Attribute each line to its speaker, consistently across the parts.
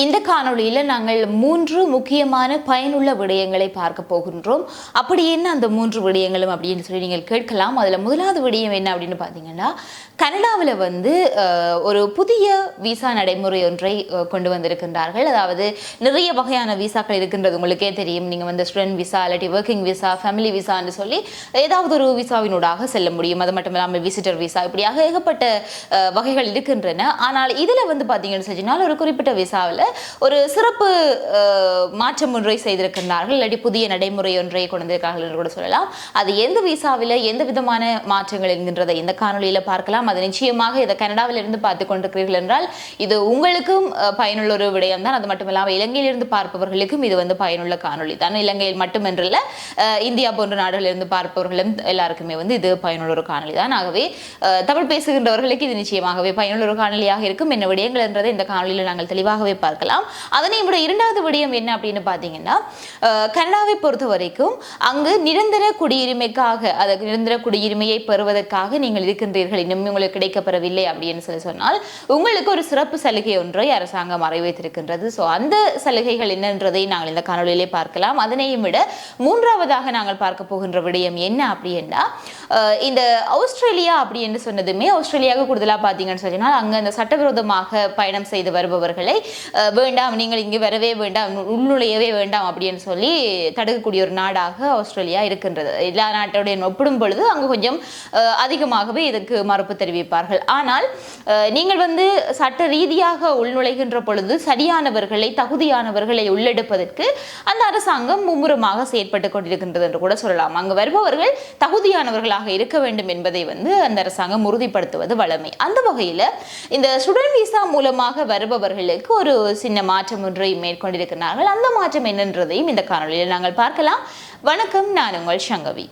Speaker 1: இந்த காணொளியில் நாங்கள் மூன்று முக்கியமான பயனுள்ள விடயங்களை பார்க்க போகின்றோம். அப்படி என்ன அந்த மூன்று விடயங்களும் அப்படின்னு சொல்லி நீங்கள் கேட்கலாம். அதில் முதலாவது விடயம் என்ன அப்படின்னு பார்த்தீங்கன்னா கனடாவில் வந்து ஒரு புதிய விசா நடைமுறை ஒன்றை கொண்டு வந்திருக்கின்றார்கள். அதாவது நிறைய வகையான விசாக்கள் இருக்கின்றது. உங்களுக்கே தெரியும். நீங்கள் வந்து ஸ்டூடெண்ட் விசா இல்லாட்டி ஒர்க்கிங் விசா ஃபேமிலி விசான்னு சொல்லி ஏதாவது ஒரு விசாவினூடாக செல்ல முடியும். அது மட்டும் இல்லாமல் விசிட்டர் விசா இப்படியாக ஏகப்பட்ட வகைகள் இருக்கின்றன. ஆனால் இதில் வந்து பார்த்தீங்கன்னு சொன்னால் ஒரு குறிப்பிட்ட விசாவில் ஒரு சிறப்பு மாற்றம் ஒன்றை செய்திருக்கின்றார்கள். இல்லாட்டி புதிய நடைமுறை ஒன்றை கொண்டிருக்கார்கள் என்று கூட சொல்லலாம். அது எந்த விசாவில் எந்த விதமான மாற்றங்கள் என்கின்றதை இந்த காணொலியில் பார்க்கலாம். அது நிச்சயமாக இதை கனடாவிலிருந்து பார்த்து கொண்டிருக்கிறீர்கள் என்றால் இது உங்களுக்கும் பயனுள்ள ஒரு விடயம் தான் அது மட்டும் இல்லாமல் இலங்கையிலிருந்து பார்ப்பவர்களுக்கும் இது வந்து பயனுள்ள காணொலி தான் இலங்கையில் மட்டுமன்றல்ல இந்தியா போன்ற நாடுகளிலிருந்து பார்ப்பவர்களும் எல்லாருக்குமே வந்து இது பயனுள்ள ஒரு காணொளி தான் ஆகவே தமிழ் பேசுகின்றவர்களுக்கு இது நிச்சயமாகவே பயனுள்ள ஒரு காணொலியாக இருக்கும். என்ன விடயங்கள் என்றதை இந்த காணொலியில் நாங்கள் தெளிவாகவே பார்க்கலாம். அதனை விட இரண்டாவது விடயம் என்ன அப்படின்னு பார்த்தீங்கன்னா கனடாவை பொறுத்த வரைக்கும் அங்கு நிரந்தர குடியுரிமைக்காக அதற்கு நிரந்தர குடியுரிமையை பெறுவதற்காக நீங்கள் இருக்கின்றீர்கள். இன்னும் உங்களுக்கு கிடைக்கப்பெறவில்லை அப்படின்னு சொல்லி சொன்னால் உங்களுக்கு ஒரு சிறப்பு சலுகை ஒன்றை அரசாங்கம் அறிவித்திருக்கின்றது. ஸோ அந்த சலுகைகள் என்னன்றதை நாங்கள் இந்த காணொலியிலே பார்க்கலாம். அதனையும் விட மூன்றாவதாக நாங்கள் பார்க்க போகின்ற விடயம் என்ன அப்படின்னா இந்த ஆஸ்திரேலியா அப்படி என்று சொன்னதுமே ஆஸ்திரேலியாவுக்கு கூடுதலாக பார்த்தீங்கன்னு சொன்னால் அங்கே அந்த சட்டவிரோதமாக பயணம் செய்து வருபவர்களை வேண்டாம் நீங்கள் இங்கே வரவே வேண்டாம் உள்நுழையவே வேண்டாம் அப்படின்னு சொல்லி தடுக்கக்கூடிய ஒரு நாடாக ஆஸ்திரேலியா இருக்கின்றது. எல்லா நாட்டோடையும் ஒப்பிடும் பொழுது அங்கு கொஞ்சம் அதிகமாகவே இதுக்கு மறுப்பு தெரிவிப்பார்கள். ஆனால் நீங்கள் வந்து சட்ட ரீதியாக உள்நுழைகின்ற பொழுது சரியானவர்களை தகுதியானவர்களை உள்ளெடுப்பதற்கு அந்த அரசாங்கம் மும்முரமாக செயற்பட்டு கொண்டிருக்கின்றது என்று கூட சொல்லலாம். அங்கு வருபவர்கள் தகுதியானவர்களாக இருக்க வேண்டும் என்பதை வந்து அந்த அரசாங்கம் உறுதிப்படுத்துவது வழமை அந்த வகையில் இந்த ஸ்டூடெண்ட் விசா மூலமாக வருபவர்களுக்கு ஒரு சின்ன மாற்றம் ஒன்றை மேற்கொண்டிருக்கிறார்கள். அந்த மாற்றம் என்னன்றதையும் இந்த காணொலியில் நாங்கள் பார்க்கலாம். வணக்கம் நான் உங்கள் சங்கவி.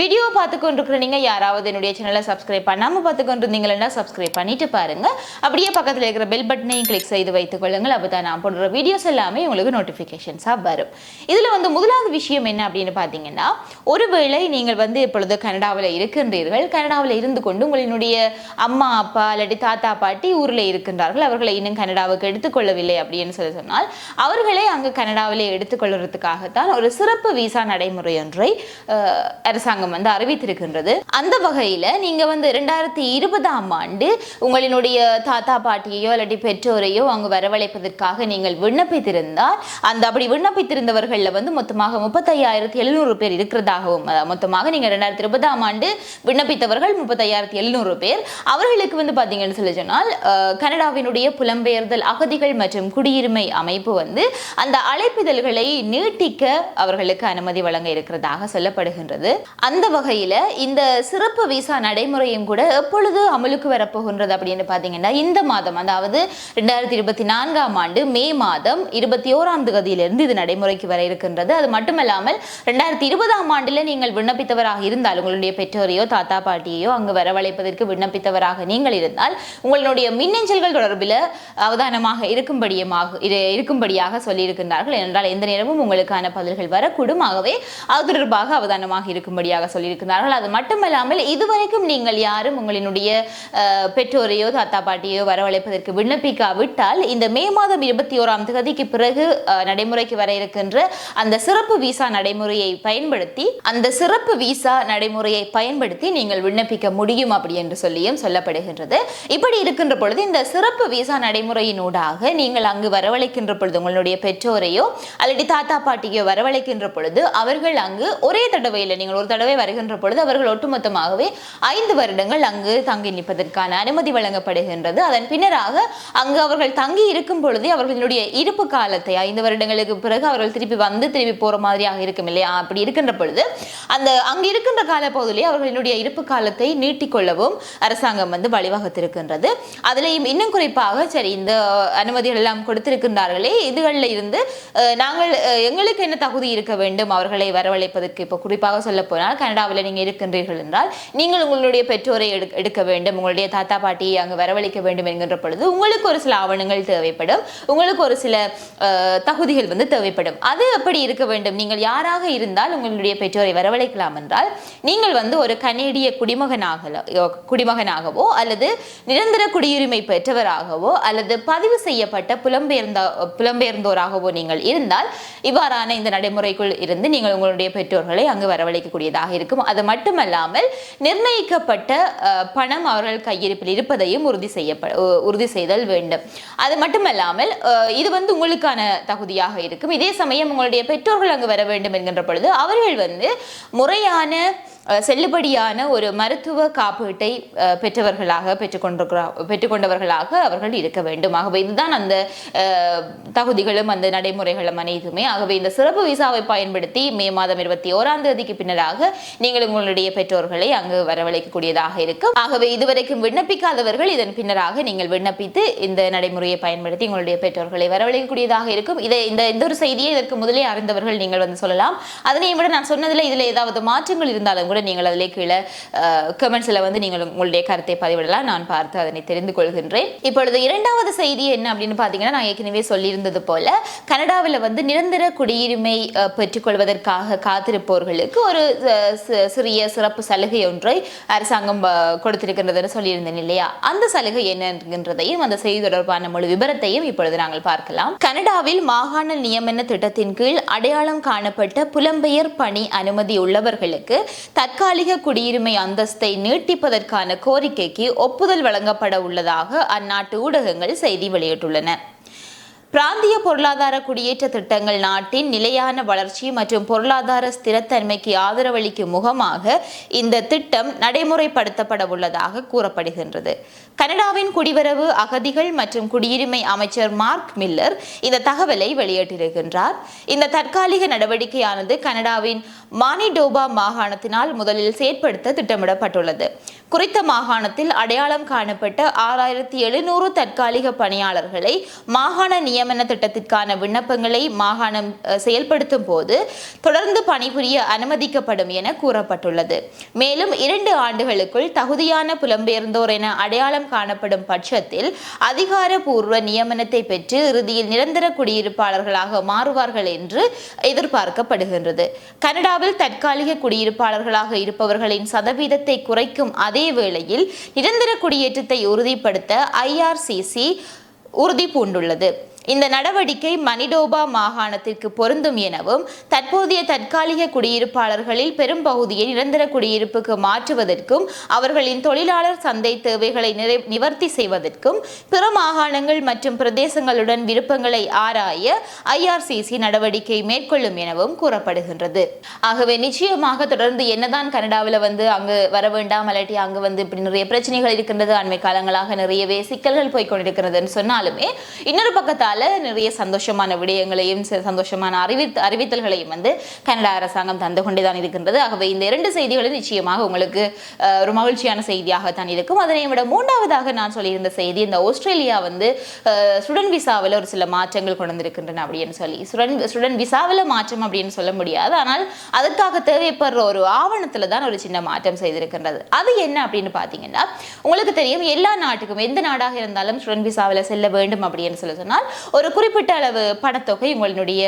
Speaker 1: வீடியோ பார்த்து கொண்டிருக்கிற யாராவது என்னுடைய சேனலை சப்ஸ்கிரைப் பண்ணாமல் பார்த்து கொண்டிருந்தீங்கன்னா சப்ஸ்கிரைப் பண்ணிட்டு பாருங்கள் அப்படியே பக்கத்தில் இருக்கிற பெல் பட்டனையும் கிளிக் செய்து வைத்துக் கொள்ளுங்கள். அப்பதான் நான் போடுற வீடியோஸ் எல்லாமே உங்களுக்கு நோட்டிஃபிகேஷன்ஸாக வரும். இதில் வந்து முதலாவது விஷயம் என்ன அப்படின்னு பார்த்தீங்கன்னா ஒருவேளை நீங்கள் வந்து இப்பொழுது கனடாவில் இருக்கின்றீர்கள். கனடாவில் இருந்து கொண்டு உங்களினுடைய அம்மா அப்பா இல்லாட்டி தாத்தா பாட்டி ஊரில் இருக்கின்றார்கள். அவர்களை இன்னும் கனடாவுக்கு எடுத்துக்கொள்ளவில்லை அப்படின்னு சொல்லி சொன்னால் அவர்களை அங்கு கனடாவிலே எடுத்துக்கொள்வதற்காகத்தான் ஒரு சிறப்பு விசா நடைமுறை ஒன்றை அரசாங்கம் அரசாங்கம் வந்து அறிவித்திருக்கின்றது. அந்த வகையில நீங்க வந்து இரண்டாயிரத்தி இருபதாம் ஆண்டு உங்களினுடைய தாத்தா பாட்டியையோ இல்லாட்டி பெற்றோரையோ அங்கு வரவழைப்பதற்காக நீங்கள் விண்ணப்பித்திருந்தால் அந்த அப்படி விண்ணப்பித்திருந்தவர்கள்ல வந்து மொத்தமாக முப்பத்தையாயிரத்தி எழுநூறு பேர் இருக்கிறதாகவும் மொத்தமாக நீங்க ரெண்டாயிரத்தி இருபதாம் ஆண்டு விண்ணப்பித்தவர்கள் முப்பத்தையாயிரத்தி எழுநூறு பேர். அவர்களுக்கு வந்து பாத்தீங்கன்னு சொல்லி சொன்னால் கனடாவினுடைய புலம்பெயர்தல் அகதிகள் மற்றும் குடியுரிமை அமைப்பு வந்து அந்த அழைப்பிதழ்களை நீட்டிக்க அவர்களுக்கு அனுமதி வழங்க இருக்கிறதாக சொல்லப்படுகின்றது. அந்த அந்த வகையில் இந்த சிறப்பு விசா நடைமுறையும் கூட எப்பொழுது அமலுக்கு வரப்போகின்றது அப்படின்னு பார்த்தீங்கன்னா இந்த மாதம் அதாவது ரெண்டாயிரத்தி இருபத்தி நான்காம் ஆண்டு மே மாதம் இருபத்தி ஓராம் தேதியிலிருந்து இது நடைமுறைக்கு வர இருக்கின்றது. அது மட்டுமல்லாமல் ரெண்டாயிரத்தி இருபதாம் ஆண்டில் நீங்கள் விண்ணப்பித்தவராக இருந்தால் உங்களுடைய பெற்றோரையோ தாத்தா பாட்டியையோ அங்கு வரவழைப்பதற்கு விண்ணப்பித்தவராக நீங்கள் இருந்தால் உங்களுடைய மின்னஞ்சல்கள் தொடர்பில் அவதானமாக இருக்கும்படியமாக இருக்கும்படியாக சொல்லியிருக்கின்றார்கள். என்றால் எந்த நேரமும் உங்களுக்கான பதில்கள் வரக்கூடும். ஆகவே அது தொடர்பாக அவதானமாக இருக்கும்படியாக சொல்லியிருக்கிறார்கள். அது மட்டுமல்லாமல் இதுவரைக்கும் நீங்கள் யாரும் உங்களினுடைய பெற்றோரையோ தாத்தா பாட்டியோ வரவழைப்பதற்கு விண்ணப்பிக்காவிட்டால் இந்த மே மாதம் இருபத்தி ஓராம் தேதிக்கு பிறகு நடைமுறைக்கு வர இருக்கின்ற அந்த சிறப்பு விசா நடைமுறையை பயன்படுத்தி அந்த சிறப்பு விசா நடைமுறையை பயன்படுத்தி நீங்கள் விண்ணப்பிக்க முடியும் அப்படி என்று சொல்லியும் சொல்லப்படுகின்றது. இப்படி இருக்கின்ற பொழுது இந்த சிறப்பு விசா நடைமுறையினூடாக நீங்கள் அங்கு வரவழைக்கின்ற பொழுது உங்களுடைய பெற்றோரையோ அல்லது தாத்தா பாட்டியோ வரவழைக்கின்ற பொழுது அவர்கள் அங்கு ஒரே தடவை இல்லை நீங்கள் ஒரு தடவை வருகின்ற பொழுது அவர்கள் ஒட்டுமொத்தமாகவே ஐந்து வருடங்கள் அங்கு தங்கி நிற்பதற்கான அனுமதி வழங்கப்படுகின்றது. அதன் பின்னராக அங்கு அவர்கள் தங்கி இருக்கும் பொழுதே அவர்களுடைய இருப்பு காலத்தை ஐந்து வருடங்களுக்கு பிறகு அவர்கள் திருப்பி வந்து திருப்பி போற மாதிரியாக இருக்கும் இல்லையா? அப்படி இருக்கின்ற பொழுது அந்த அங்கு இருக்கின்ற காலப்பகுதியிலே அவர்களுடைய இருப்பு காலத்தை நீட்டிக்கொள்ளவும் அரசாங்கம் வந்து வழிவகுத்திருக்கின்றது. அதுலேயும் இன்னும் குறிப்பாக சரி இந்த அனுமதிகள் எல்லாம் கொடுத்திருக்கின்றார்களே இதுகளில் இருந்து அஹ், நாங்கள் எங்களுக்கு என்ன தகுதி இருக்க வேண்டும்? அவர்களை வரவழைப்பதற்கு இப்போ குறிப்பாக சொல்ல போனால் கனடாவில் நீங்கள் இருக்கின்றீர்கள் என்றால் நீங்கள் உங்களுடைய பெற்றோரை எடு எடுக்க வேண்டும் உங்களுடைய தாத்தா பாட்டியை அங்கு வரவழைக்க வேண்டும் என்கின்ற பொழுது உங்களுக்கு ஒரு சில ஆவணங்கள் தேவைப்படும் உங்களுக்கு ஒரு சில தகுதிகள் வந்து தேவைப்படும். அது எப்படி இருக்க வேண்டும்? நீங்கள் யாராக இருந்தால் உங்களுடைய பெற்றோரை வரவழைக்கலாம் என்றால் நீங்கள் வந்து ஒரு கனேடிய குடிமகனாக குடிமகனாகவோ அல்லது நிரந்தர குடியுரிமை பெற்றவராகவோ அல்லது பதிவு செய்யப்பட்ட புலம்பெயர்ந்த புலம்பெயர்ந்தோராகவோ நீங்கள் இருந்தால் இவ்வாறான இந்த நடைமுறைக்குள் இருந்து நீங்கள் உங்களுடைய பெற்றோர்களை அங்கு வரவழைக்கக்கூடியதாக இருக்கும். அது மட்டுமல்லாமல் நிர்ணயிக்கப்பட்ட பணம் அவர்கள் கையிருப்பில் இருப்பதையும் உறுதி செய்யப்ப உறுதி செய்தல் வேண்டும். அது மட்டுமல்லாமல் இது வந்து உங்களுக்கான தகுதியாக இருக்கும். இதே சமயம் உங்களுடைய பெற்றோர்கள் அங்கு வர வேண்டும் என்கின்ற பொழுது அவர்கள் வந்து முறையான செல்லுபடியான ஒரு மருத்துவ காப்பீட்டை பெற்றவர்களாக பெற்றுக்கொண்டிருக்கிறா பெற்றுக்கொண்டவர்களாக அவர்கள் இருக்க வேண்டும். ஆகவே இதுதான் அந்த தகுதிகளும் அந்த நடைமுறைகளும் அனைத்துமே. ஆகவே இந்த சிறப்பு விசாவை பயன்படுத்தி மே மாதம் இருபத்தி ஓராம் தேதிக்கு பின்னராக நீங்கள் உங்களுடைய பெற்றோர்களை அங்கு வரவழைக்கக்கூடியதாக இருக்கும். ஆகவே இதுவரைக்கும் விண்ணப்பிக்காதவர்கள் இதன் பின்னராக நீங்கள் விண்ணப்பித்து இந்த நடைமுறையை பயன்படுத்தி உங்களுடைய பெற்றோர்களை வரவழைக்கக்கூடியதாக இருக்கும். இதை இந்த இந்த ஒரு செய்தியை இதற்கு முதலே அறிந்தவர்கள் நீங்கள் வந்து சொல்லலாம். அதனையும் விட நான் சொன்னதில் இதில் ஏதாவது மாற்றங்கள் இருந்தாலும் கூட நீங்கள் அதிலே கீழே கமெண்ட்ஸில் வந்து நீங்கள் உங்களுடைய கருத்தை பதிவிடலாம். நான் பார்த்து அதனை தெரிந்து கொள்கின்றேன். இப்பொழுது இரண்டாவது செய்தி என்ன அப்படின்னு பார்த்தீங்கன்னா நான் ஏற்கனவே சொல்லியிருந்தது போல கனடாவில் வந்து நிரந்தர குடியுரிமை பெற்றுக்கொள்வதற்காக காத்திருப்பவர்களுக்கு ஒரு சிறிய சிறப்பு சலுகை ஒன்றை அரசாங்கம் கொடுத்திருக்கின்றதுன்னு சொல்லியிருந்தேன் இல்லையா? அந்த சலுகை என்னன்றதையும் அந்த செய்தி தொடர்பான முழு விபரத்தையும் இப்பொழுது நாங்கள் பார்க்கலாம். கனடாவில் மாகாண நியமன திட்டத்தின் கீழ் அடையாளம் காணப்பட்ட புலம்பெயர் பணி அனுமதி உள்ளவர்களுக்கு தற்காலிக குடியுரிமை அந்தஸ்தை நீட்டிப்பதற்கான கோரிக்கைக்கு ஒப்புதல் வழங்கப்பட உள்ளதாக அந்நாட்டு ஊடகங்கள் செய்தி வெளியிட்டுள்ளன. பிராந்திய பொருளாதார குடியேற்ற திட்டங்கள் நாட்டின் நிலையான வளர்ச்சி மற்றும் பொருளாதார ஸ்திரத்தன்மைக்கு ஆதரவளிக்கும் முகமாக இந்த திட்டம் நடைமுறைப்படுத்தப்பட உள்ளதாக கூறப்படுகின்றது. கனடாவின் குடிவரவு அகதிகள் மற்றும் குடியுரிமை அமைச்சர் மார்க் மில்லர் இந்த தகவலை வெளியிட்டிருக்கின்றார். இந்த தற்காலிக நடவடிக்கையானது கனடாவின் மானிடோபா மாகாணத்தினால் முதலில் செயற்படுத்த திட்டமிடப்பட்டுள்ளது. குறித்த மாகாணத்தில் அடையாளம் காணப்பட்ட ஆறாயிரத்தி எழுநூறு தற்காலிக பணியாளர்களை மாகாண நியமன திட்டத்திற்கான விண்ணப்பங்களை மாகாணம் செயல்படுத்தும் போது தொடர்ந்து பணிபுரிய அனுமதிக்கப்படும் என கூறப்பட்டுள்ளது. மேலும் இரண்டு ஆண்டுகளுக்குள் தகுதியான புலம்பெயர்ந்தோர் என அடையாளம் காணப்படும் பட்சத்தில் அதிகாரபூர்வ நியமனத்தை பெற்று இறுதியில் நிரந்தர குடியிருப்பாளர்களாக மாறுவார்கள் என்று எதிர்பார்க்கப்படுகின்றது. கனடா இந்தியாவில் தற்காலிக குடியிருப்பாளர்களாக இருப்பவர்களின் சதவீதத்தை குறைக்கும் அதே வேளையில் நிரந்தர குடியேற்றத்தை உறுதிப்படுத்த ஐஆர்சிசி உறுதி பூண்டுள்ளது இந்த நடவடிக்கை மனிடோபா மாகாணத்திற்கு பொருந்தும் எனவும் தற்போதைய தற்காலிக குடியிருப்பாளர்களில் பெரும்பகுதியை நிரந்தர குடியிருப்புக்கு மாற்றுவதற்கும் அவர்களின் தொழிலாளர் சந்தை தேவைகளை நிறை நிவர்த்தி செய்வதற்கும் பிற மாகாணங்கள் மற்றும் பிரதேசங்களுடன் விருப்பங்களை ஆராய ஐஆர்சிசி நடவடிக்கை மேற்கொள்ளும் எனவும் கூறப்படுகின்றது. ஆகவே நிச்சயமாக தொடர்ந்து என்னதான் கனடாவில் வந்து அங்கு வர வேண்டாம் அல்லாட்டி அங்கு வந்து இப்படி நிறைய பிரச்சனைகள் இருக்கின்றது அண்மை காலங்களாக நிறையவே சிக்கல்கள் போய்கொண்டிருக்கிறதுன்னு சொன்னாலுமே இன்னொரு பக்கத்தால் நிறைய சந்தோஷமான விடயங்களையும் ச- சந்தோஷமான அறிவித்து அறிவித்தல்களையும் வந்து கனடா அரசாங்கம் தந்து கொண்டே தான் இருக்கின்றது. ஆகவே இந்த இரண்டு செய்திகளும் நிச்சயமாக உங்களுக்கு ஒரு மகிழ்ச்சியான செய்தியாகத்தான் இருக்கும். அதனை விட மூன்றாவதாக நான் சொல்லியிருந்த செய்தி இந்த ஆஸ்திரேலியா வந்து ஸ்டூடெண்ட் விசாவில் ஒரு சில மாற்றங்கள் கொண்டு வந்திருக்கின்றன அப்படின்னு சொல்லி. ஸ்டூடெண்ட் ஸ்டூடெண்ட் விசாவில் மாற்றம் அப்படின்னு சொல்ல முடியாது. ஆனால் அதற்காக தேவைப்படுற ஒரு ஆவணத்தில் தான் ஒரு சின்ன மாற்றம் செய்திருக்கின்றது. அது என்ன அப்படின்னு பார்த்தீங்கன்னா உங்களுக்கு தெரியும் எல்லா நாட்டுக்கும் எந்த நாடாக இருந்தாலும் ஸ்டூடெண்ட் விசாவில் செல்ல வேண்டும் அப்படின்னு சொல்லி சொன்னால் ஒரு குறிப்பிட்ட அளவு பணத்தொகை உங்களுடைய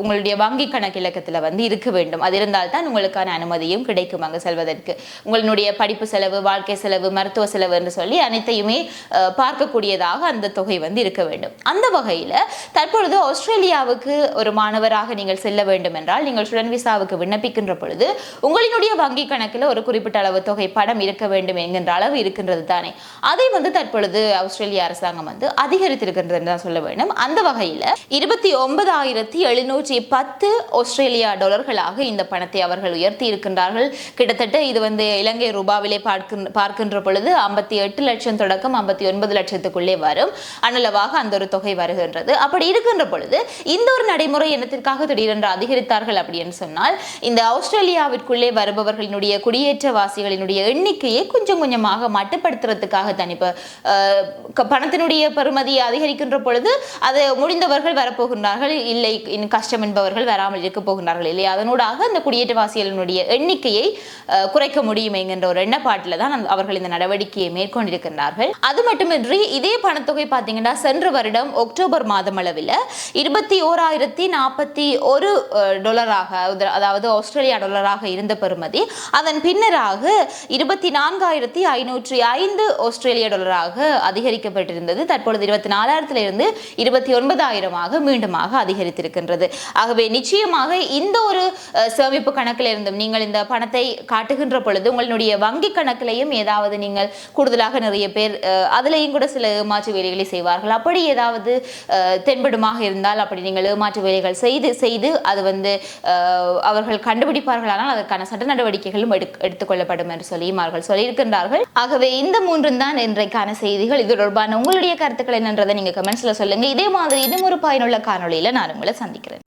Speaker 1: உங்களுடைய வங்கி கணக்கிலக்கத்தில் வந்து இருக்க வேண்டும். அது இருந்தால் தான் உங்களுக்கான அனுமதியும் கிடைக்கும் அங்கு செல்வதற்கு. உங்களுடைய படிப்பு செலவு வாழ்க்கை செலவு மருத்துவ செலவு என்று சொல்லி அனைத்தையுமே பார்க்கக்கூடியதாக அந்த தொகை வந்து இருக்க வேண்டும். அந்த வகையில் தற்பொழுது ஆஸ்திரேலியாவுக்கு ஒரு மாணவராக நீங்கள் செல்ல வேண்டும் என்றால் நீங்கள் ஸ்டூடெண்ட் விசாவுக்கு விண்ணப்பிக்கின்ற பொழுது உங்களினுடைய வங்கி கணக்கில் ஒரு குறிப்பிட்ட அளவு தொகை படம் இருக்க வேண்டும் என்கின்ற அளவு இருக்கின்றது தானே. அதை வந்து தற்பொழுது ஆஸ்திரேலிய அரசாங்கம் வந்து அதிகரித்திருக்கின்றது என்று தான் சொல்ல வேண்டும். அந்த வகையில் இருபத்தி ஒன்பதாயிரத்தி எழுநூற்றி பத்து ஆஸ்திரேலியா டாலர்களாக இந்த பணத்தை அவர்கள் உயர்த்தி இருக்கின்றார்கள். கிட்டத்தட்ட இது வந்து இலங்கை ரூபாவிலே பார்க்கின்ற பார்க்கின்ற பொழுது ஐம்பத்தி எட்டு லட்சம் தொடக்கம் ஐம்பத்தி ஒன்பது லட்சத்துக்குள்ளே வரும். அனளவாக அந்த ஒரு தொகை வருகின்றது. அப்படி இருக்கின்ற பொழுது இந்த ஒரு நடைமுறை என்னத்திற்காக திடீரென்று அதிகரித்தார்கள் அப்படின்னு சொன்னால் இந்த ஆஸ்திரேலியாவிற்குள்ளே வருபவர்களினுடைய குடியேற்றவாசிகளினுடைய எண்ணிக்கையை கொஞ்சம் கொஞ்சமாக மட்டுப்படுத்துறதுக்காக தான் இப்போ பணத்தினுடைய பெறுமதியை அதிகரிக்கின்ற பொழுது அது முடிந்தவர்கள் வரப்போகின்றார்கள். இல்லை கஷ்ட கஷ்டம் என்பவர்கள் வராமல் இருக்க போகிறார்கள் இல்லையா? அதனூடாக அந்த குடியேற்றவாசிகளினுடைய எண்ணிக்கையை குறைக்க முடியும் என்கின்ற ஒரு எண்ணப்பாட்டில் தான் அவர்கள் இந்த நடவடிக்கையை மேற்கொண்டிருக்கின்றார்கள். அது மட்டுமின்றி இதே பணத்தொகை பார்த்தீங்கன்னா சென்ற வருடம் அக்டோபர் மாதம் அளவில் இருபத்தி ஓராயிரத்தி நாற்பத்தி ஒரு டொலராக டாலராக அதாவது- அதாவது ஆஸ்திரேலியா டாலராக இருந்த பெறுமதி. அதன் பின்னராக இருபத்தி நான்காயிரத்தி ஐநூற்றி ஐந்து ஆஸ்திரேலிய டாலராக அதிகரிக்கப்பட்டிருந்தது. தற்பொழுது இருபத்தி நாலாயிரத்திலிருந்து இருபத்தி ஒன்பதாயிரமாக மீண்டுமாக அதிகரித்திருக்கின்றது. ஆகவே நிச்சயமாக இந்த ஒரு சேமிப்பு கணக்கில் இருந்தும் நீங்கள் இந்த பணத்தை காட்டுகின்ற பொழுது உங்களுடைய வங்கி கணக்கிலையும் ஏதாவது நீங்கள் கூடுதலாக நிறைய பேர் அஹ், அதுலேயும் கூட சில ஏமாற்று வேலைகளை செய்வார்கள். அப்படி ஏதாவது அஹ், தென்படுமாக இருந்தால் அப்படி நீங்கள் ஏமாற்று வேலைகள் செய்து செய்து அது வந்து அஹ், அவர்கள் கண்டுபிடிப்பார்களானால் அதற்கான சட்ட நடவடிக்கைகளும் எடுக் எடுத்துக்கொள்ளப்படும் என்று சொல்லியும் அவர்கள் சொல்லியிருக்கின்றார்கள். ஆகவே இந்த மூன்றும் தான் இன்றைக்கான செய்திகள். இது தொடர்பான உங்களுடைய கருத்துக்கள் என்னன்றதை நீங்க கமெண்ட்ஸ்ல சொல்லுங்க. இதே மாதிரி இன்னும் ஒரு பயனுள்ள காணொலியில் நான் உங்களை சந்திக்கிறேன்.